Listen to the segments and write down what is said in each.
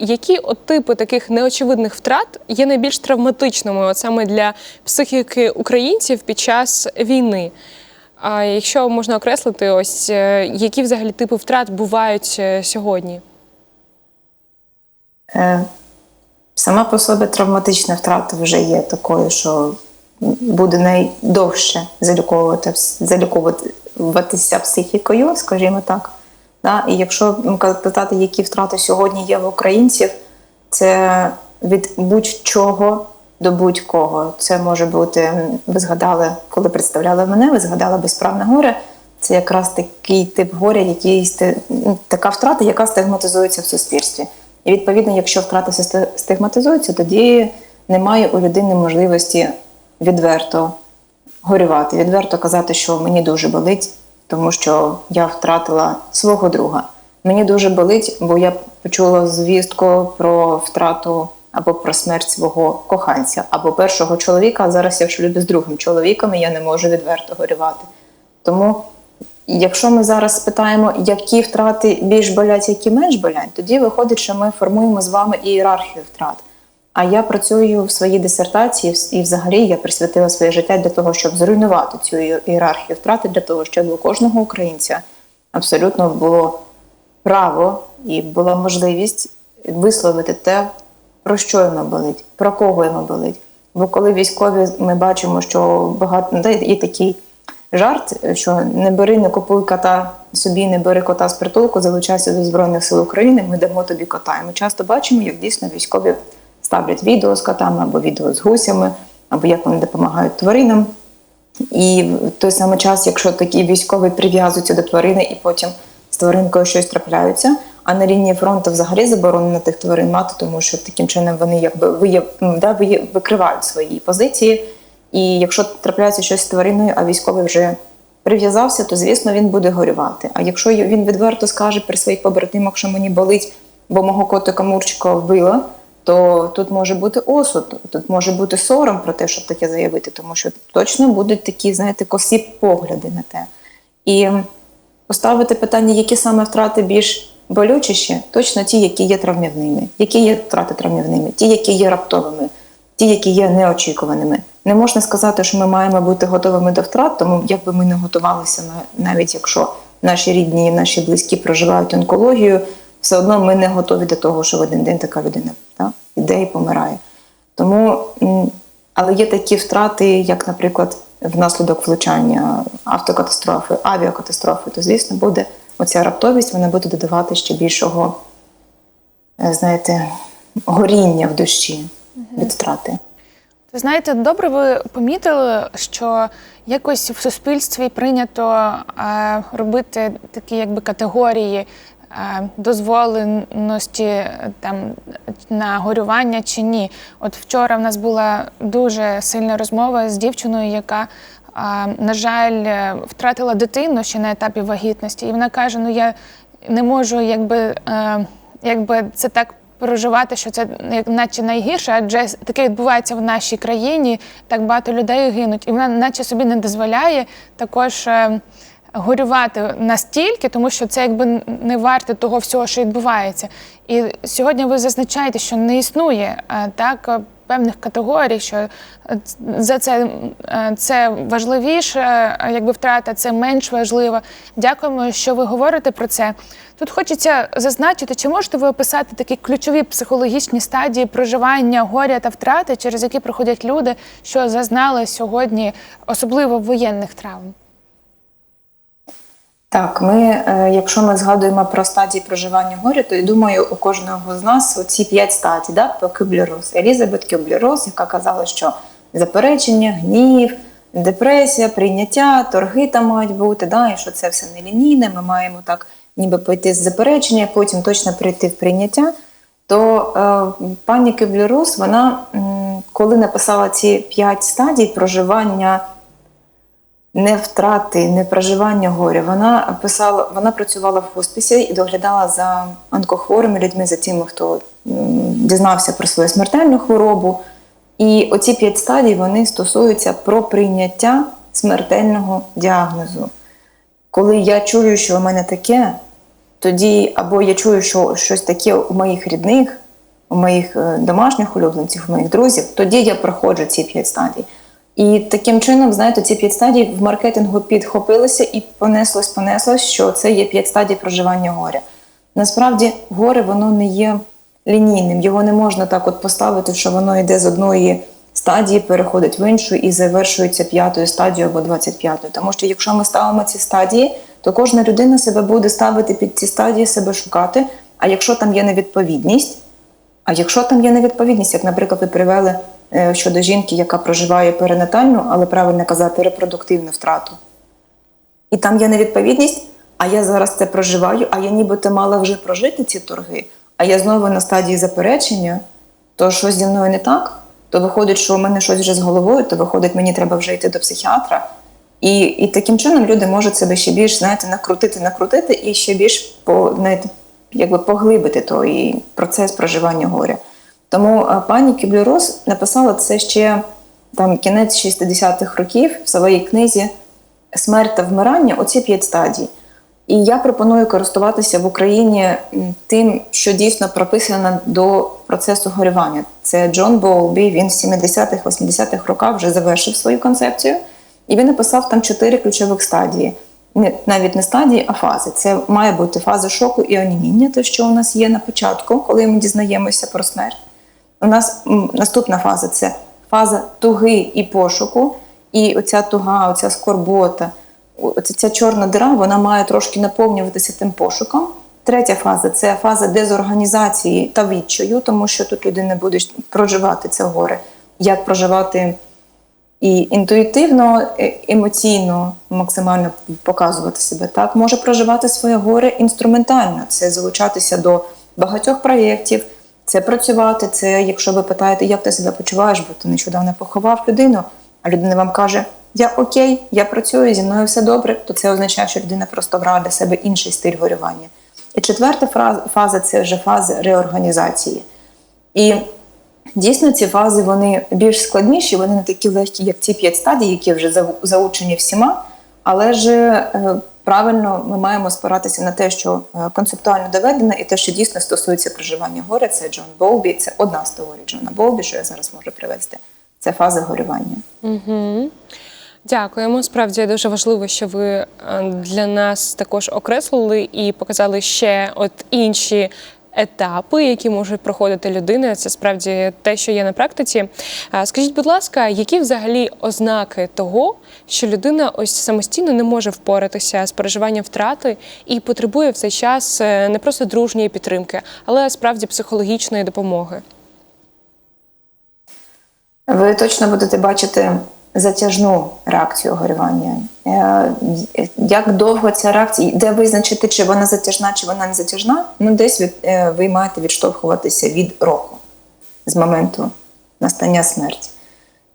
які от типи таких неочевидних втрат є найбільш травматичними от саме для психіки українців під час війни? А якщо можна окреслити, ось е, які взагалі типи втрат бувають е, сьогодні? Е, Сама по собі травматична втрата вже є такою, що буде найдовше заліковувати, заліковуватися психікою, скажімо так. Да? І якщо питати, які втрати сьогодні є в українців, це від будь-чого до будь-кого. Це може бути, ви згадали, коли представляли мене, ви згадали безправне горе. Це якраз такий тип горя, який ну, така втрата, яка стигматизується в суспільстві. І відповідно, якщо втрата стигматизується, тоді немає у людини можливості відверто горювати, відверто казати, що мені дуже болить, тому що я втратила свого друга. Мені дуже болить, бо я почула звістку про втрату або про смерть свого коханця, або першого чоловіка. А зараз я в шлюбі з другим чоловіком, і я не можу відверто горювати. Тому Якщо ми зараз спитаємо, які втрати більш болять, які менш болять, тоді виходить, що ми формуємо з вами ієрархію втрат. А я працюю в своїй дисертації, і взагалі я присвятила своє життя для того, щоб зруйнувати цю ієрархію втрати, для того, щоб у кожного українця абсолютно було право і була можливість висловити те, про що йому болить, про кого йому болить. Бо коли військові ми бачимо, що багато де і такий жарт, що не бери, не купуй кота собі, не бери кота з притулку, залучайся до Збройних сил України, ми дамо тобі кота. І ми часто бачимо, як дійсно військові ставлять відео з котами або відео з гусями, або як вони допомагають тваринам. І в той самий час, якщо такі військові прив'язуються до тварини і потім з тваринкою щось трапляються, а на лінії фронту взагалі заборонено тих тварин мати, тому що таким чином вони якби вияв, да, вияв- викривають свої позиції. І якщо трапляється щось з твариною, а військовий вже прив'язався, то звісно він буде горювати. А якщо він відверто скаже при своїх побратимах, що мені болить, бо мого котика Мурчика вбила, то тут може бути осуд, тут може бути сором про те, щоб таке заявити, тому що точно будуть такі, знаєте, косі погляди на те. І поставити питання, які саме втрати більш болючіші, точно ті, які є травмівними, які є втрати травмівними, ті, які є раптовими, ті, які є неочікуваними. Не можна сказати, що ми маємо бути готовими до втрат, тому якби ми не готувалися навіть якщо наші рідні наші близькі проживають онкологію, все одно ми не готові до того, що в один день така людина та, іде і помирає. Тому, але є такі втрати, як, наприклад, внаслідок влучання автокатастрофи, авіакатастрофи, то звісно буде оця раптовість, вона буде додавати ще більшого, е, знаєте, горіння в душі від втрати. Ви знаєте, добре ви помітили, що якось в суспільстві прийнято е, робити такі якби категорії дозволеності е, там на горювання чи ні. От вчора в нас була дуже сильна розмова з дівчиною, яка, е, на жаль, е, втратила дитину ще на етапі вагітності, і вона каже: Ну я не можу, якби, е, якби це так проживати, що це наче найгірше, адже таке відбувається в нашій країні, так багато людей гинуть, і вона наче собі не дозволяє також. Горювати настільки, тому що це якби не варте того всього, що відбувається. І сьогодні ви зазначаєте, що не існує е, так е, певних категорій, що е, за це, це важливіше, якби втрата, це менш важливо. Дякуємо, що ви говорите про це. Тут хочеться зазначити, чи можете ви описати такі ключові психологічні стадії проживання горя та втрати, через які проходять люди, що зазнали сьогодні, особливо воєнних травм? Так, ми, е, якщо ми згадуємо про стадії проживання горя, то я думаю, у кожного з нас оці п'ять стадій, да, по Кюблі-Рос. Елізабет Кюблі-Рос, яка казала, що заперечення, гнів, депресія, прийняття, торги там мають бути, да, і що це все не лінійне, ми маємо так ніби пойти з заперечення, потім точно прийти в прийняття. То е, пані Кюблі-Рос, вона, коли написала ці п'ять стадій проживання не втрати, не проживання горя. Вона писала, вона працювала в хосписі і доглядала за онкохворими людьми, за тими, хто дізнався про свою смертельну хворобу. І оці п'ять стадій вони стосуються про прийняття смертельного діагнозу. Коли я чую, що у мене таке, тоді або я чую, що щось таке у моїх рідних, у моїх е, домашніх улюбленців, у моїх друзів, тоді я проходжу ці п'ять стадій. І таким чином, знаєте, ці п'ять стадій в маркетингу підхопилися і понеслось, понеслось, що це є п'ять стадій проживання горя. Насправді, горе воно не є лінійним, його не можна так от поставити, що воно йде з одної стадії, переходить в іншу і завершується п'ятою стадією або 25-ю. Тому що якщо ми ставимо ці стадії, то кожна людина себе буде ставити під ці стадії, себе шукати. А якщо там є невідповідність, а якщо там є невідповідність, як, наприклад, ви привели щодо жінки, яка проживає перинатальну, але правильно казати, репродуктивну втрату, і там є невідповідність, а я зараз це проживаю, а я нібито мала вже прожити ці торги, а я знову на стадії заперечення, то щось зі мною не так, то виходить, що у мене щось вже з головою, то виходить, мені треба вже йти до психіатра. І, і таким чином люди можуть себе ще більш, знаєте, накрутити, накрутити і ще більш по, знаєте, якби поглибити той процес проживання горя. Тому пані Кіблюрос написала це ще там кінець 60-х років в своїй книзі Смерть та вмирання оці п'ять стадій. І я пропоную користуватися в Україні тим, що дійсно прописано до процесу горювання. Це Джон Боулбі. Він в 70-х, 80-х роках вже завершив свою концепцію, і він написав там чотири ключових стадії. Не- Навіть не стадії, а фази. Це має бути фаза шоку і оніміння, те, що у нас є на початку, коли ми дізнаємося про смерть. У нас наступна фаза це фаза туги і пошуку. І оця туга, оця скорбота, оця ця чорна дира, вона має трошки наповнюватися тим пошуком. Третя фаза це фаза дезорганізації та відчаю, тому що тут людина буде проживати це горе. Як проживати і інтуїтивно, е- емоційно максимально показувати себе. Так може проживати своє горе інструментально. Це залучатися до багатьох проєктів, це працювати. Це якщо ви питаєте, як ти себе почуваєш, бо ти нещодавно поховав людину, а людина вам каже: Я окей, я працюю, зі мною все добре, то це означає, що людина просто обрала для себе інший стиль горювання. І четверта фаза це вже фаза реорганізації. І Дійсно, ці фази вони більш складніші, вони не такі легкі, як ці п'ять стадій, які вже заучені всіма. Але ж е, правильно ми маємо спиратися на те, що е, концептуально доведено, і те, що дійсно стосується проживання горя, це Джон Болбі, це одна з теорій Джона Болбі, що я зараз можу привести. Це фаза горювання. Дякуємо. Справді дуже важливо, що ви е, для нас також окреслили і показали ще от інші. Етапи, які можуть проходити людина, це справді те, що є на практиці. Скажіть, будь ласка, які взагалі ознаки того, що людина ось самостійно не може впоратися з переживанням втрати і потребує в цей час е, не просто дружньої підтримки, але справді психологічної допомоги? Ви точно будете бачити затяжну реакцію горювання. Е, Як довго ця реакція, де визначити, чи вона затяжна, чи вона не затяжна? Ну, десь від, е, ви маєте відштовхуватися від року з моменту настання смерті.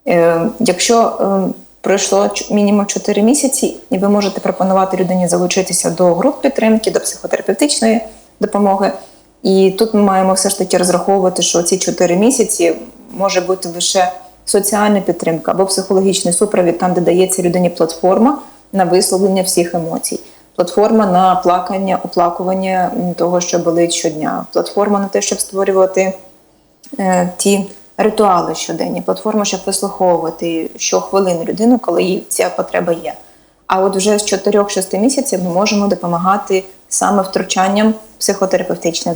Е, Якщо пройшло мінімум 4 місяці, і ви можете пропонувати людині залучитися до груп підтримки, до психотерапевтичної допомоги. І тут ми маємо все ж таки розраховувати, що ці 4 місяці може бути лише соціальна підтримка або психологічний супровід, там, де дається людині платформа на висловлення всіх емоцій. Платформа на плакання, оплакування того, що болить щодня, платформа на те, щоб створювати е, ті ритуали щоденні, платформа, щоб вислуховувати щохвилини людину, коли їй ця потреба є. А от вже з 4-6 місяців ми можемо допомагати саме втручанням психотерапевтичним.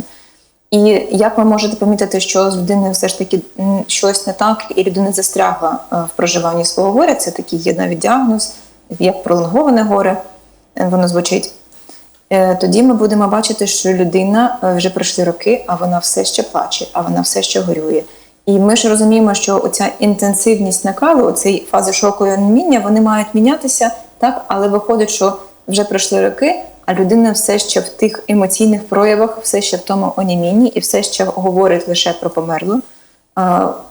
І як ви можете помітити, що з людиною все ж таки щось не так, і людина застрягла е, в проживанні свого горя, це такий є навіть діагноз, як пролонговане горе, е, воно звучить. Е, Тоді ми будемо бачити, що людина вже пройшли роки, а вона все ще плаче, а вона все ще горює. І ми ж розуміємо, що оця інтенсивність накалу, оцей фази шоку і оніміння, вони мають мінятися, так, але виходить, що вже пройшли роки, а людина все ще в тих емоційних проявах, все ще в тому онімінні і все ще говорить лише про померлу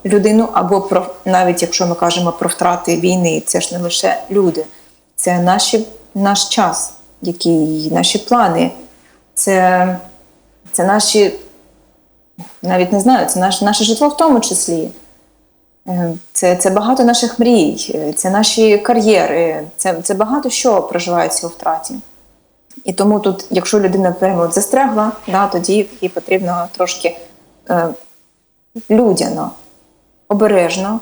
людину, або про навіть якщо ми кажемо про втрати війни, це ж не лише люди, це наші, наш час, які наші плани, це, це наші, навіть не знаю, це наш, наше житло в тому числі. Е, Це, це багато наших мрій, е, це наші кар'єри, це, це багато що проживається у втраті. І тому тут, якщо людина прямо застрягла, да, тоді їй потрібно трошки е, людяно, обережно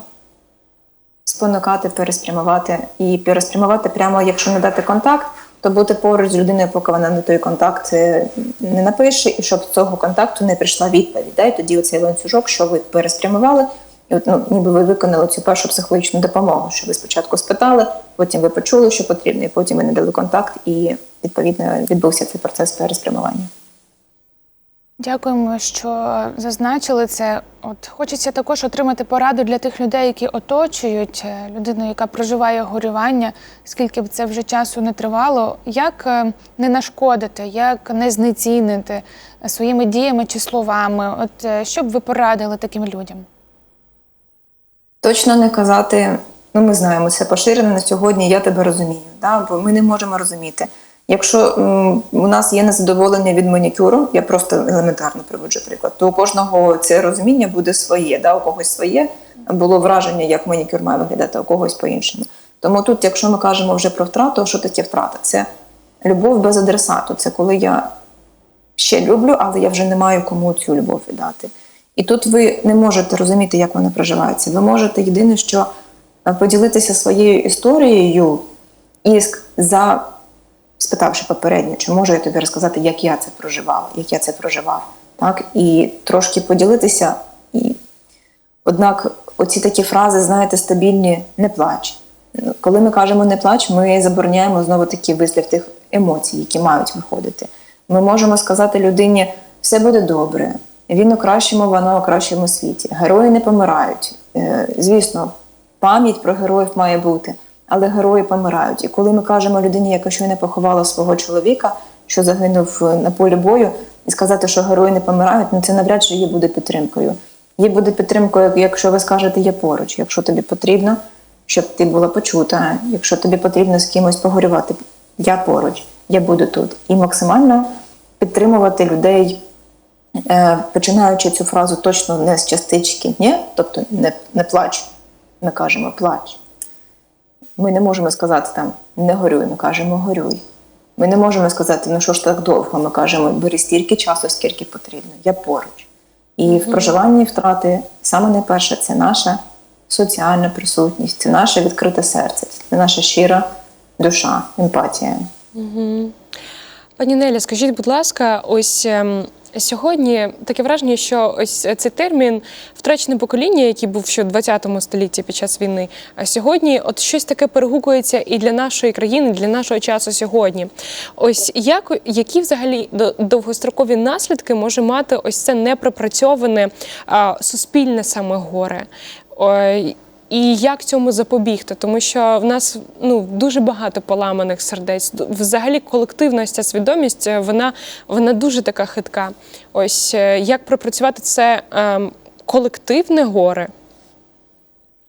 спонукати, переспрямувати і переспрямувати прямо, якщо не дати контакт, то бути поруч з людиною, поки вона на той контакт е, не напише, і щоб з цього контакту не прийшла відповідь. Да? І тоді оцей ланцюжок, що ви переспрямували, і от, ну, ніби ви виконали цю першу психологічну допомогу, що ви спочатку спитали, потім ви почули, що потрібно, і потім ви не дали контакт, і відповідно відбувся цей процес переспрямування. Дякуємо, що зазначили це. От хочеться також отримати пораду для тих людей, які оточують е, людину, яка проживає горювання, скільки б це вже часу не тривало. Як е, не нашкодити, як не знецінити своїми діями чи словами? От е, що б ви порадили таким людям? Точно не казати, ну ми знаємо, це поширено на сьогодні, я тебе розумію. Да? Бо ми не можемо розуміти. Якщо у нас є незадоволення від манікюру, я просто елементарно приводжу приклад, то у кожного це розуміння буде своє, да? у когось своє було враження, як манікюр має виглядати, у когось по-іншому. Тому тут, якщо ми кажемо вже про втрату, що таке втрата? Це любов без адресату. Це коли я ще люблю, але я вже не маю кому цю любов віддати. І тут ви не можете розуміти, як вона проживається. Ви можете єдине, що е, поділитися своєю історією і за спитавши попередньо, чи можу я тобі розказати, як я це проживала, як я це проживав, так і трошки поділитися. І однак, оці такі фрази, знаєте, стабільні не плач. Коли ми кажемо не плач, ми забороняємо знову таки вислів тих емоцій, які мають виходити. Ми можемо сказати людині, все буде добре, він у кращому, вона у кращому світі. Герої не помирають. Е, Звісно, пам'ять про героїв має бути, але герої помирають. І коли ми кажемо людині, яка щойно поховала свого чоловіка, що загинув е, на полі бою, і сказати, що герої не помирають, ну це навряд чи їй буде підтримкою. Їй буде підтримкою, якщо ви скажете я поруч, якщо тобі потрібно, щоб ти була почута, якщо тобі потрібно з кимось погорювати, я поруч, я буду тут. І максимально підтримувати людей, е, починаючи цю фразу точно не з частички, ні, тобто не, не плач, ми кажемо плач. Ми не можемо сказати там не горюй, ми кажемо горюй. Ми не можемо сказати, ну що ж так довго, ми кажемо, бери стільки часу, скільки потрібно, я поруч. І в проживанні втрати саме найперше це наша соціальна присутність, це наше відкрите серце, це наша щира душа, емпатія. Пані Неля, скажіть, будь ласка, ось ем, сьогодні таке враження, що ось цей термін втрачене покоління, який був ще в 20 столітті під час війни, а сьогодні от щось таке перегукується і для нашої країни, для нашого часу сьогодні. Ось як які взагалі до- довгострокові наслідки може мати ось це непропрацьоване суспільне саме горе? І як цьому запобігти? Тому що в нас ну дуже багато поламаних сердець. Взагалі, колективна ця свідомість е, вона, вона дуже така хитка. Ось е, як пропрацювати це ем, колективне горе?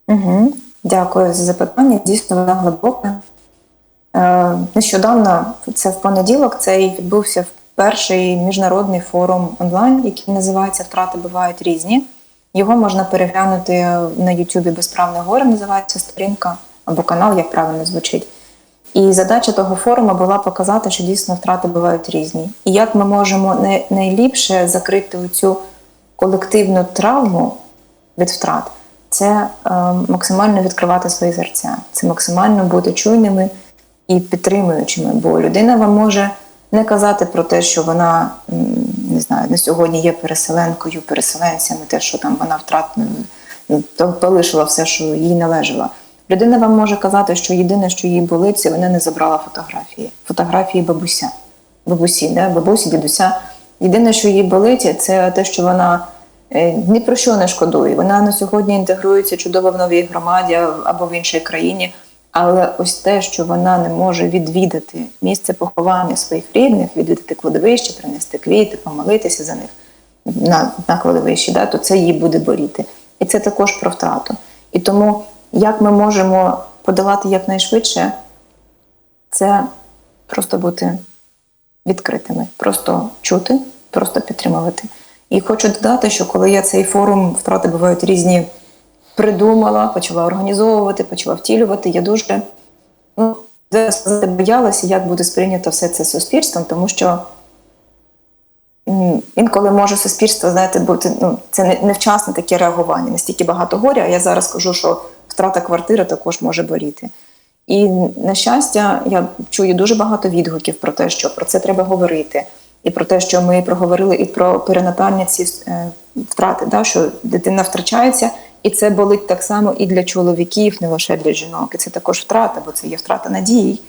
Угу. Дякую за запитання. Дійсно, вона глибока. Е, нещодавно, це в понеділок, цей відбувся перший міжнародний форум онлайн, який називається Втрати бувають різні. Його можна переглянути на Ютубі Безправне горе, називається сторінка або канал, як правильно звучить. І задача того форуму була показати, що дійсно втрати бувають різні. І як ми можемо найліпше закрити цю колективну травму від втрат, це е, максимально відкривати свої серця, це максимально бути чуйними і підтримуючими. Бо людина вам може не казати про те, що вона не знаю, на сьогодні є переселенкою, переселенцями, те, що там вона втрат то полишила все, що їй належало. Людина вам може казати, що єдине, що їй болить, це вона не забрала фотографії. Фотографії бабуся, бабусі, да? бабусі, дідуся. Єдине, що їй болить, це те, що вона е, ні про що не шкодує. Вона на сьогодні інтегрується чудово в новій громаді або в іншій країні. Але ось те, що вона не може відвідати місце поховання своїх рідних, відвідати кладовище, принести квіти, помолитися за них на, на кладовищі, да, то це їй буде боліти. І це також про втрату. І тому, як ми можемо подолати якнайшвидше, це просто бути відкритими, просто чути, просто підтримувати. І хочу додати, що коли я цей форум втрати бувають різні придумала, почала організовувати, почала втілювати, я дуже ну, боялася, як буде сприйнято все це суспільством, тому що інколи може суспільство, знаєте, бути ну, це невчасне таке реагування, настільки багато горя. Я зараз кажу, що втрата квартири також може боліти. І на щастя, я чую дуже багато відгуків про те, що про це треба говорити, і про те, що ми проговорили і про перинатальні ці е, втрати, да, що дитина втрачається, і це болить так само і для чоловіків, не лише для жінок. І це також втрата, бо це є втрата надії.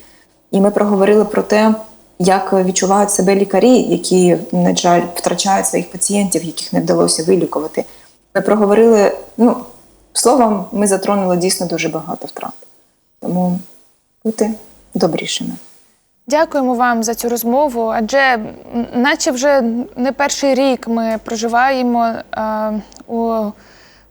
І ми проговорили про те, як відчувають себе лікарі, які, на жаль, втрачають своїх пацієнтів, яких не вдалося вилікувати. Ми проговорили, ну, словом, ми затронули дійсно дуже багато втрат. Тому бути добрішими. Дякуємо вам за цю розмову. Адже, наче вже не перший рік ми проживаємо е, у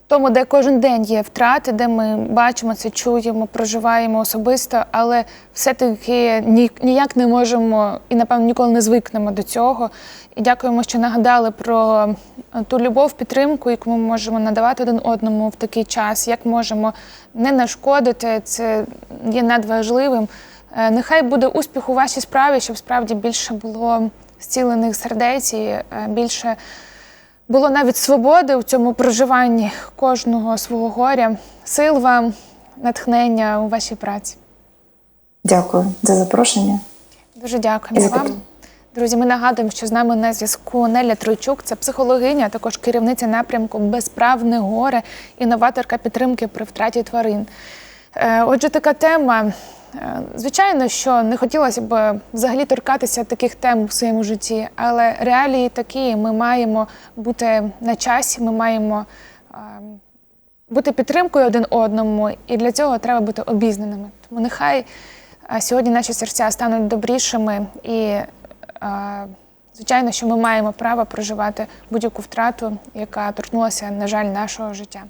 тому, де кожен день є втрати, де ми бачимо це, чуємо, проживаємо особисто, але все-таки ніяк не можемо і, напевно, ніколи не звикнемо до цього. І дякуємо, що нагадали про е, ту любов, підтримку, яку ми можемо надавати один одному в такий час, як можемо не нашкодити. Це є надважливим. Е, Нехай буде успіх у вашій справі, щоб справді більше було зцілених сердець і е, більше було навіть свободи в цьому проживанні кожного свого горя. Сил вам, натхнення у вашій праці. Дякую за запрошення. Дуже за вам. Друзі, ми нагадуємо, що з нами на зв'язку Неля Тройчук, це психологиня, а також керівниця напрямку Безправне горе, інноваторка підтримки при втраті тварин. Е, Отже, така тема. Е, Звичайно, що не хотілося б взагалі торкатися таких тем у своєму житті, але реалії такі. Ми маємо бути на часі, ми маємо е, бути підтримкою один одному, і для цього треба бути обізнаними. Тому нехай сьогодні наші серця стануть добрішими, і звичайно, що ми маємо право проживати будь-яку втрату, яка торкнулася, на жаль, нашого життя.